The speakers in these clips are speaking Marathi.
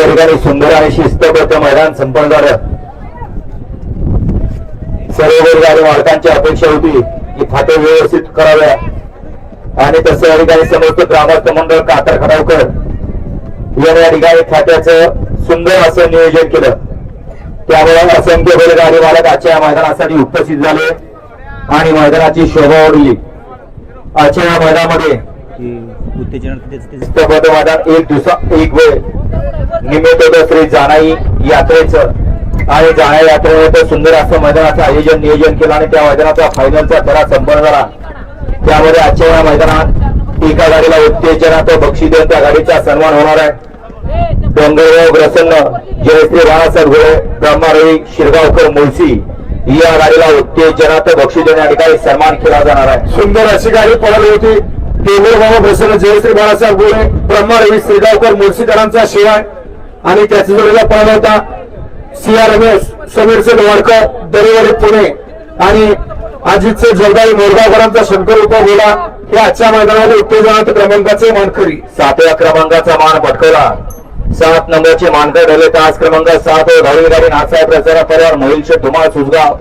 या ठिकाणी सुंदर आणि शिस्तबद्ध मैदान संपन्न झालं. सर्व बैलगाडी मालकांची अपेक्षा होती की फाटे व्यवस्थित कराव्या. आणि तसं या ठिकाणी समस्त ग्रामस्थ मंडळ कातर खडावकर याने या ठिकाणी फाट्याचं सुंदर असं नियोजन केलं. त्यामुळे असंख्य बैलगाडी मालक आजच्या या मैदानासाठी उपस्थित झाले आणि मैदानाची शोभा वाढली आजच्या या मैदानामध्ये उत्तेजन मैदान एक दिवसा एक वेळ निमित्त श्री जानाई यात्रेचं आणि जाण्या यात्रेनंतर सुंदर असं मैदानाचं आयोजन नियोजन केलं आणि त्या मैदानाचा फायनलचा फेरा संपन्न झाला. त्यामध्ये आजच्या या मैदानात एका गाडीला उत्तेजनाचं बक्षीस देऊन त्या गाडीचा सन्मान होणार आहे. डोंगरगाव प्रसन्न जयश्री बाळासाहेब घोळे ब्रह्मारवी शिरगावकर मुळशी या गाडीला उत्तेजनाचं बक्षीस देऊन या ठिकाणी सन्मान केला जाणार आहे. सुंदर अशी गाडी पडली होती. टेंबूर प्रसन्न जयश्री बाळासाहेब घोळे ब्रह्मा शिरगावकर मुळशीकरांचा शिवाय आणि त्याच्या जोडीला पळाला होता सिया समीर समीरचे वाडकर दरेवाडी पुणे. आणि अजितचे जगदाई मोरगावकरांचा शंकर उपा बोला. हे आजच्या मैदानामध्ये उत्तेजनात क्रमांकाचे मानकरी. सातव्या क्रमांकाचा मान पटकवला. सात नंबरचे मानकर ठरले तास क्रमांक सात धावली गाडी नाथसाहेब प्रचारा परिवार मोहिलचे धुमाळ सुजगाव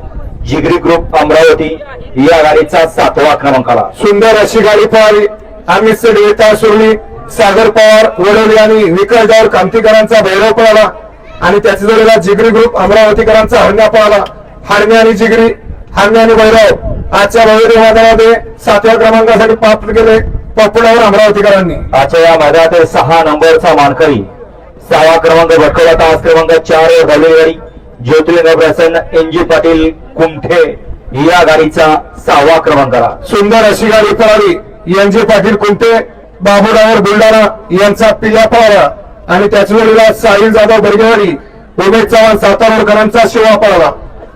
जिगरी ग्रुप अमरावती. या गाडीचा सातवा क्रमांक आला सुंदर अशी गाडी पळाली अमित सेडेता सोडली सागर पवार वडोली आणि विकास डावर कामतीकरांचा भैरव पळाला आणि त्याच्या जोडीला जिगरी ग्रुप अमरावतीकरांचा हरण्या पळाला हरण्या आणि जिगरी हरण्या आणि भैरव आजच्या भव्य मैदानामध्ये सातव्या क्रमांकासाठी प्राप्त केले पपुडावर अमरावतीकरांनी. आजच्या या मैदानातील सहा नंबरचा मानकरी सहावा क्रमांक भटकवला तास क्रमांक चार वर धावली गाडी ज्योतिर्लिंग प्रसन्न एनजी पाटील कुमठे या गाडीचा सहावा क्रमांक सुंदर अशी गाडी पळाली. एनजे पाटील कुंटे बाबुडावर बुलढाणा यांचा पिल्ला पळाला आणि त्याच्या जोडीला साहिल जाधव बर्गेवाडी उमेश चव्हाण सातारकरांचा शिवा पळाला.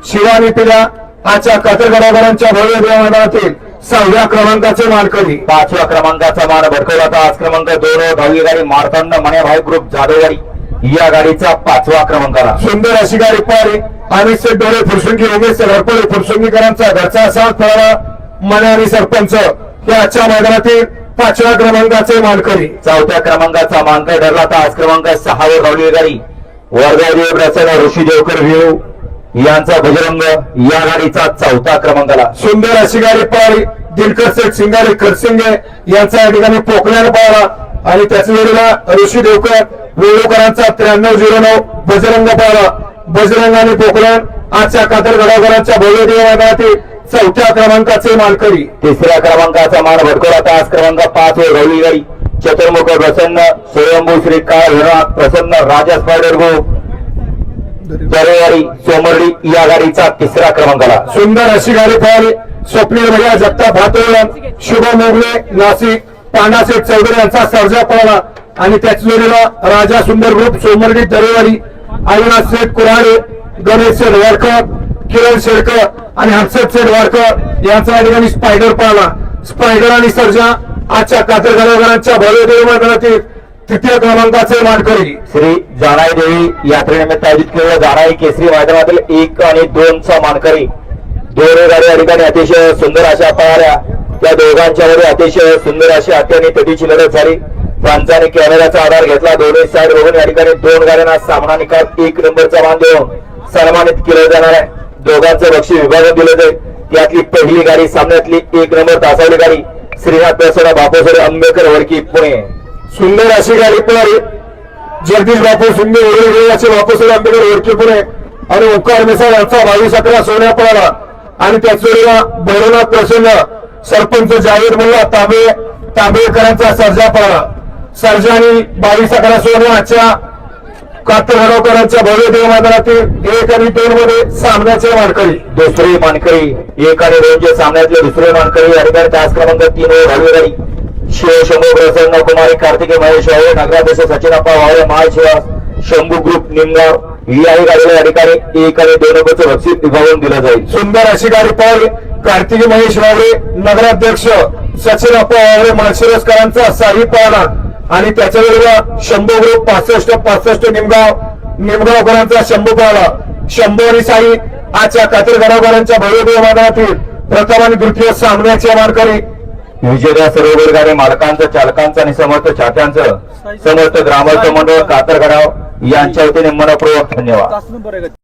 शिवा आणि पिल्ला आजच्या कातरगडावरांच्या भव्य मैदानातील सहाव्या क्रमांकाचे मानकरी. पाचव्या क्रमांकाचा मान भटकवला तास क्रमांक दोन धावली गाडी मार्तंड मण्याभाई ग्रुप जाधववाडी. या गाडीचा पाचवा क्रमांक आला सुंदर अशी गाडी पळाली अमित शेठ डोळे फुरसुंगी उमेश हरपळे फुरसुंगीकरांचा घरचा साथ पळाला. मने आणि सरपंच हे आजच्या मैदानातील पाचव्या क्रमांकाचे मानकरी. चौथ्या क्रमांकाचा मानकर ठरला तास क्रमांक सहा वर धावली गाडी. वर्गादेव प्रसन्न ऋषी देवकर विळू यांचा बजरंग या गाडीचा चौथा क्रमांक आला सुंदर अशी गाडी पळाली दिलकर शेठ सिंगारे खरसिंगे यांचा या ठिकाणी पोकल्याने पळाला आणि त्याच्या जोडीला ऋषी देवकर वेळूकरांचा त्र्याण्णव झिरो नऊ बजरंग पळाला बजरंग आणि पोकल्यान आजच्या कातर गडावकरांच्या भव्य देव मैदानातील चौथ्या क्रमांकाचे मानकरी. तिसऱ्या क्रमांकाचा मान भटकवला तास क्रमांक पाच वर धावली गाडी चतुर्मुख प्रसन्न स्वयंभू श्री काळ प्रसन्न राजा स्पायडर गो दरेवाडी सोमर्डी या गाडीचा तिसरा क्रमांक आला सुंदर अशी गाडी पळाली स्वप्नील भैया जगताप भातोळण शुभ मोगले नाशिक पांडासेठ चौधरी यांचा सर्जा पळाला आणि त्याच्या जोडीला राजा सुंदर ग्रुप सोमर्डी दरेवाडी अविनाश शेठ कुऱ्हाडे गणेश शेठ वाडकर किरण शेडकर आणि हर्षद शेठ वाडकर यांचा या ठिकाणी स्पायडर पळाला स्पायडर आणि सर्जा आजच्या कातरगडावरांच्या भव्य देव मैदानातील तृतीय क्रमांकाचे मानकरी श्री जानाई देवी यात्रेनिमित्त आयोजित केलेल्या जानाई केसरी मैदानातील एक आणि दोनचा मानकरी. दोन गाडी या ठिकाणी अतिशय सुंदर अशा पळाल्या त्या दोघांच्या मध्ये अतिशय सुंदर अशी अत्यानी तटीची लढत झाली. पंचाने कॅमेराचा आधार घेतला. दोन्ही साईड बघून या ठिकाणी दोन गाड्यांना सामना निकाल एक नंबरचा मान देऊन सन्मानित केलं जाणार आहे. दोघांचं बक्षीस विभागून दिलं जाईल. यातली पहिली गाडी सामन्यातली एक नंबर तासावली गाडी श्रीनाथ प्रसन्न बापूसोडे आंबेडकर वडकी पुणे. सुंदर अशी गाडी पळाली जगदीश बापू सुंदर वडील बापूसोडे आंबेडकर वडकी पुणे. आणि ओकार मिसाळ यांचा बावीस अकरा सोन्या पळाला. आणि त्याच वेळेला भैरवनाथ प्रसन्न सरपंच जावेद मुल्ला तांबे तांबेकरांचा सर्जा पळाला. सर्जानी बावीस अकरा सोन्याच्या कातर हडवकरांच्या भव्य देव मैदानातील एक आणि दोन मध्ये सामन्याचे मानकरी. दुसरे मानकरी एक आणि दोनचे सामन्यातले दुसरे मानकरी अधिकार ठिकाणी तास क्रमांक तीन वर धावली शिव शंभू प्रसन्न कुमारी कार्तिके महेश अवय नगराध्यक्ष सचिन अप्पा महाल शिवास शंभू ग्रुप निमगाव. ही आहे गाडीला अधिकारी एक आणि दोन नंबरचं बक्षीस विभागून दिलं जाईल. सुंदर अशी गाडी पळाली कार्तिकी महेश वावरे नगराध्यक्ष सचिन अप्पा वावरे माळशिरसकरांचा साही पाहणार आणि त्याच्या वेळेला शंभू ग्रुप पासष्ट पासष्ट निमगाव निमगावकरांचा शंभू पळाला शंभू आणि साई आजच्या कातरगडावकरांच्या भव्य मैदानातील प्रथम आणि द्वितीय सामन्याचे मानकरी विजेत्या सर्व वर्गाने मालकांचं चालकांचं आणि समर्थ छात्यांचं समर्थ ग्रामस्थ मंडळ कातरगडाव यांच्या वतीने मनपूर्वक धन्यवाद.